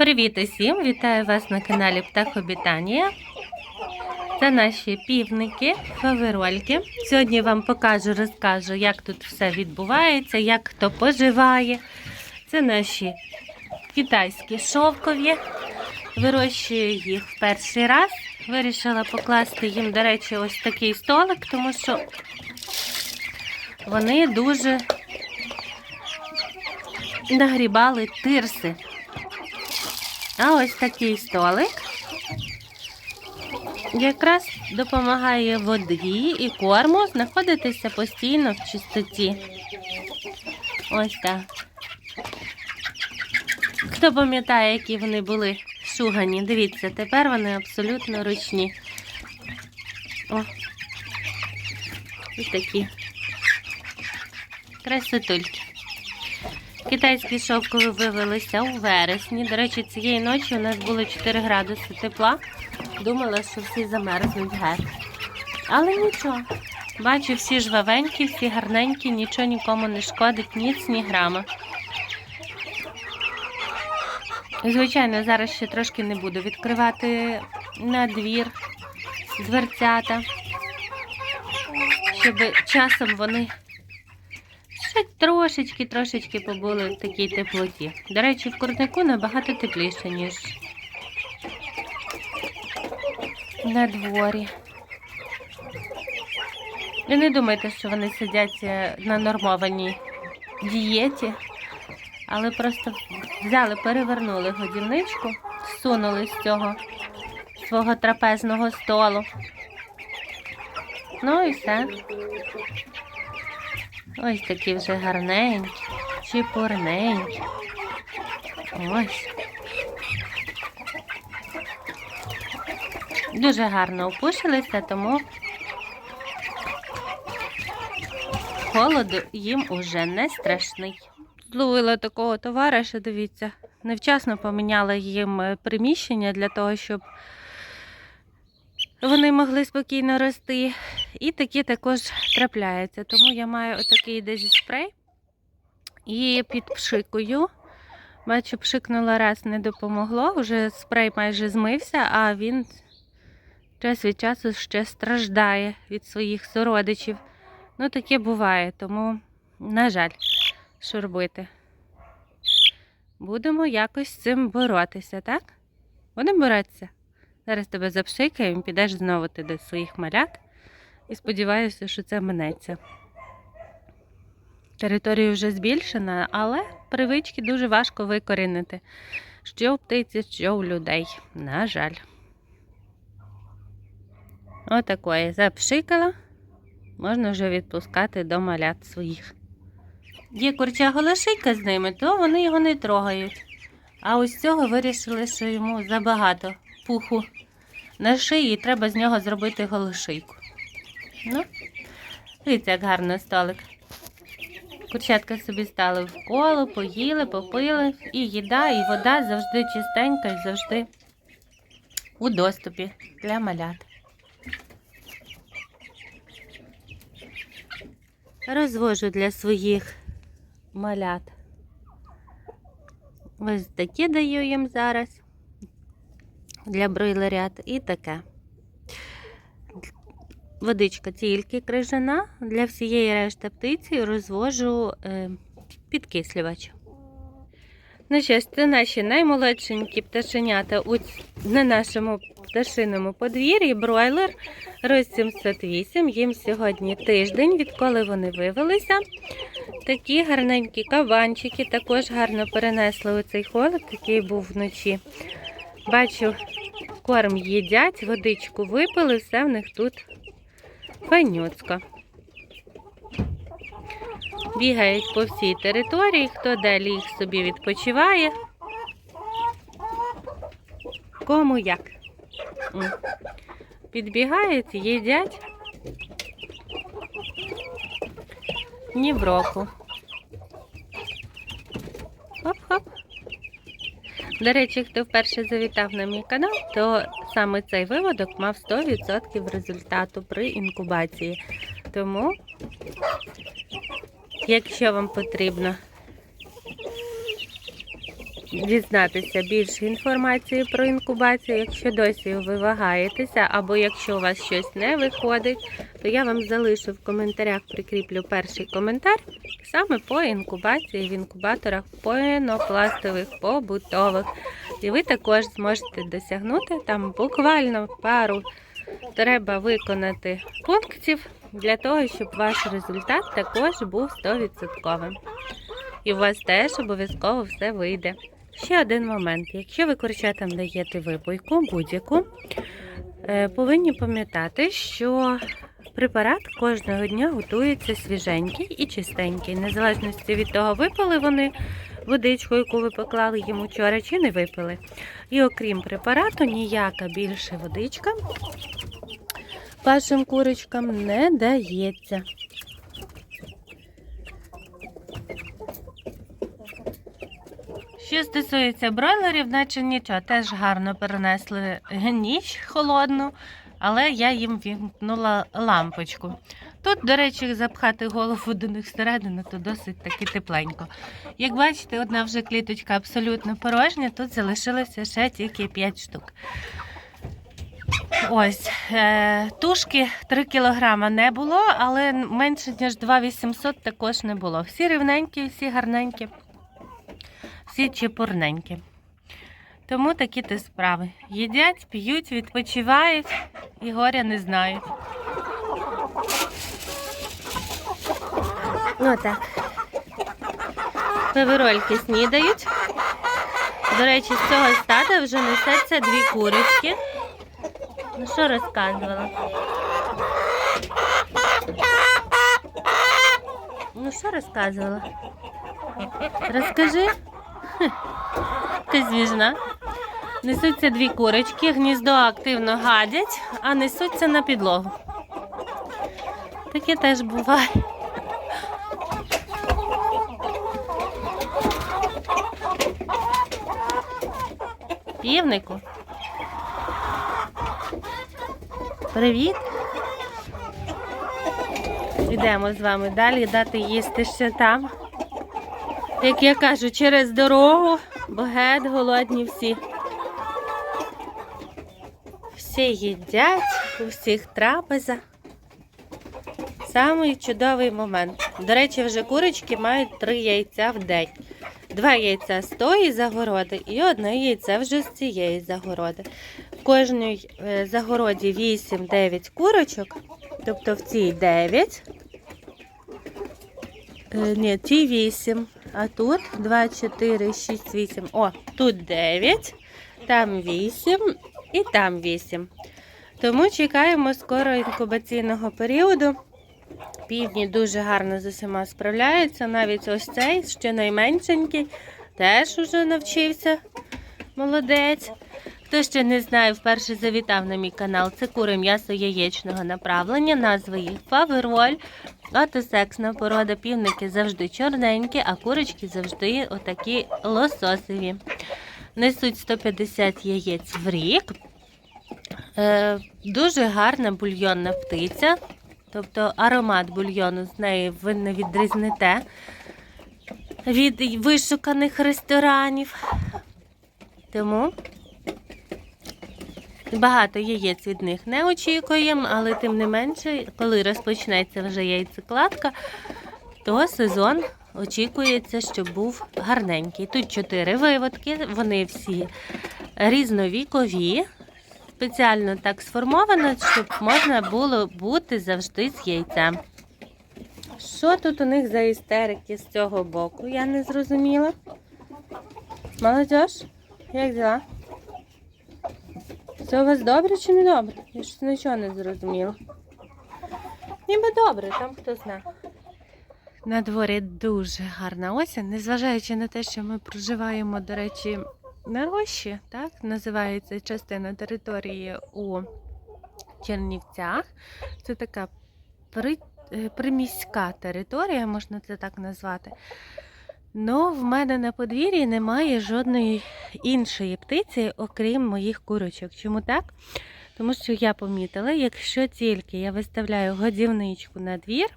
Привіт усім! Вітаю вас на каналі Птахобітанія. Це наші півники, фаверольки. Сьогодні вам покажу, розкажу, як тут все відбувається, як хто поживає. Це наші китайські шовкові. Вирощую їх в перший раз. Вирішила покласти їм, до речі, ось такий столик, тому що вони дуже нагрібали тирси. А ось такий столик якраз допомагає воді і корму знаходитися постійно в чистоті. Ось так. Хто пам'ятає, які вони були шугані, дивіться, тепер вони абсолютно ручні. О, ось такі. Красотульки. Китайські шовкові вивелися у вересні. До речі, цієї ночі у нас було 4 градуси тепла. Думала, що всі замерзнуть геть. Але нічого. Бачу, всі жвавенькі, всі гарненькі, нічого нікому не шкодить, ніц, ні грама. Звичайно, зараз ще трошки не буду відкривати на двір дверцята, щоб часом вони ще трошечки, трошечки побули в такій теплоті. До речі, в курнику набагато тепліше, ніж на дворі. І не думайте, що вони сидять е, на нормованій дієті, але просто взяли, перевернули годівничку, сунули з цього свого трапезного столу. Ну і все. Ось такі вже гарненькі, чіпурненькі. Ось. Дуже гарно опушилися, тому холоду їм уже не страшний. Зловила такого товариша, дивіться, невчасно поміняла їм е, приміщення для того, щоб вони могли спокійно рости. І такі також трапляються. Тому я маю отакий десь спрей і підпшикую. Бачу, пшикнула раз, не допомогло. Вже спрей майже змився, а він час від часу ще страждає від своїх сородичів. Ну, таке буває, тому, на жаль, що робити. Будемо якось з цим боротися, так? Будемо боротися. Зараз тебе запшикаємо, підеш знову ти до своїх малят. І сподіваюся, що це минеться. Територія вже збільшена, але привички дуже важко викорінити. Що в птиці, що у людей. На жаль. Отакої запшикала. Можна вже відпускати до малят своїх. Є курча голошийка з ними, то вони його не трогають. А ось цього вирішили, що йому забагато пуху на шиї і треба з нього зробити голошийку. Ну, дивіться, як гарно столик. Курчатка собі стали в коло, поїли, попили, і їда, і вода завжди чистенька і завжди у доступі для малят. Розвожу для своїх малят. Ось такі даю їм зараз для бройлерят і таке. Водичка тільки крижана. Для всієї решти птиці розвожу е, підкислювач. Ну що це наші наймолодшенькі пташенята на нашому пташиному подвір'ї. Бройлер роз 708. Їм сьогодні тиждень, відколи вони вивелися. Такі гарненькі кабанчики також гарно перенесли у цей холод, який був вночі. Бачу, корм їдять, водичку випили, все в них тут файнюцько. Бігають по всій території, хто де ліг собі відпочиває. Кому як. Підбігають, їдять. Ні в року. Хоп-хоп. До речі, хто вперше завітав на мій канал, то саме цей виводок мав 100% результату при інкубації. Тому, якщо вам потрібно дізнатися більше інформації про інкубацію. Якщо досі ви вагаєтеся, або якщо у вас щось не виходить, то я вам залишу в коментарях, прикріплю перший коментар саме по інкубації в інкубаторах пенопластових побутових. І ви також зможете досягнути там буквально пару треба виконати пунктів для того, щоб ваш результат також був 100%. І у вас теж обов'язково все вийде. Ще один момент. Якщо ви курчатам даєте випойку будь-яку, е, повинні пам'ятати, що препарат кожного дня готується свіженький і чистенький, незалежно від того, випили вони водичку, яку ви поклали їм учора, чи не випили. І окрім препарату, ніяка більше водичка вашим курочкам не дається. Що стосується бройлерів, наче нічого, теж гарно перенесли ніч холодну, але я їм вімкнула лампочку. Тут, до речі, запхати голову до них всередину, то досить таки тепленько. Як бачите, одна вже кліточка абсолютно порожня, тут залишилося ще тільки 5 штук. Ось, е, тушки 3 кілограма не було, але менше ніж 2800 також не було. Всі рівненькі, всі гарненькі, всі чепурненькі. Тому такі ти справи. Їдять, п'ють, відпочивають і горя не знають. Ну так. Певерольки снідають. До речі, з цього стада вже несеться дві курочки. Ну що розказувала? Ну що розказувала? Розкажи. Ти звіжна. Несуться дві курочки, гніздо активно гадять, а несуться на підлогу. Таке теж буває. Півнику. Привіт. Йдемо з вами далі дати їсти ще там. Як я кажу, через дорогу, бо геть голодні всі. Всі їдять, у всіх трапеза. Самий чудовий момент. До речі, вже курочки мають три яйця в день. Два яйця з тої загороди і одне яйце вже з цієї загороди. В кожній е, загороді 8-9 курочок, тобто в цій 9. Е, Ні, ті 8, а тут 2, 4, 6, 8. О, тут 9, там 8 і там 8. Тому чекаємо скоро інкубаційного періоду. Півдні дуже гарно з усіма справляються. Навіть ось цей, ще найменшенький, теж уже навчився. Молодець. Хто ще не знає, вперше завітав на мій канал. Це кури м'ясо яєчного направлення. Назва їх фавероль. Отосексна порода півники завжди чорненькі, а курочки завжди отакі лососові. Несуть 150 яєць в рік. Е, дуже гарна бульйонна птиця. Тобто аромат бульйону з неї ви не відрізнете від вишуканих ресторанів. Тому багато яєць від них не очікуємо, але тим не менше, коли розпочнеться вже яйцекладка, то сезон очікується, щоб був гарненький. Тут чотири виводки, вони всі різновікові. Спеціально так сформовано, щоб можна було бути завжди з яйцем. Що тут у них за істерики з цього боку? Я не зрозуміла. Молодіж, як діла? Все у вас добре чи не добре? Я ж нічого не зрозуміла. Ніби добре, там хто знає. На дворі дуже гарна осінь, незважаючи на те, що ми проживаємо, до речі, на рощі, так називається частина території у Чернівцях. Це така при, е, приміська територія, можна це так назвати. Ну, в мене на подвір'ї немає жодної іншої птиці, окрім моїх курочок. Чому так? Тому що я помітила, якщо тільки я виставляю годівничку на двір,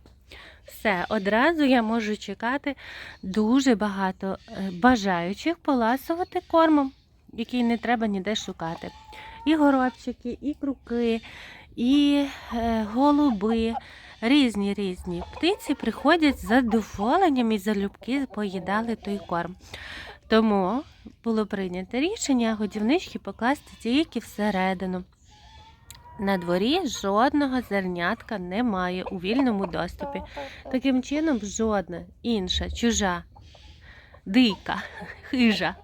Все, одразу я можу чекати дуже багато е, бажаючих поласувати кормом, який не треба ніде шукати. І горобчики, і круки, і е, голуби. Різні різні птиці приходять з задоволенням і залюбки поїдали той корм. Тому було прийнято рішення годівнички покласти тільки всередину. На дворі жодного зернятка немає у вільному доступі. Таким чином, жодна інша чужа, дика, хижа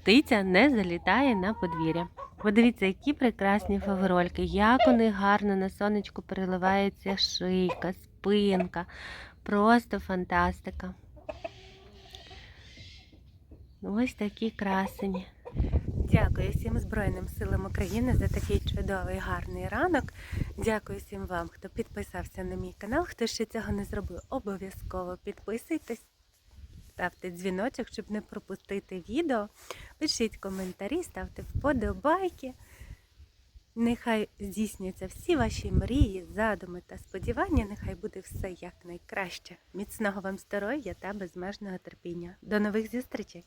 птиця не залітає на подвір'я. Подивіться, які прекрасні фаверольки, як у них гарно на сонечку переливається шийка, спинка. Просто фантастика. Ось такі красені. Дякую всім Збройним силам України за такий чудовий гарний ранок. Дякую всім вам, хто підписався на мій канал. Хто ще цього не зробив, обов'язково підписуйтесь, ставте дзвіночок, щоб не пропустити відео. Пишіть коментарі, ставте вподобайки. Нехай здійсняться всі ваші мрії, задуми та сподівання. Нехай буде все як найкраще. Міцного вам здоров'я та безмежного терпіння. До нових зустрічей!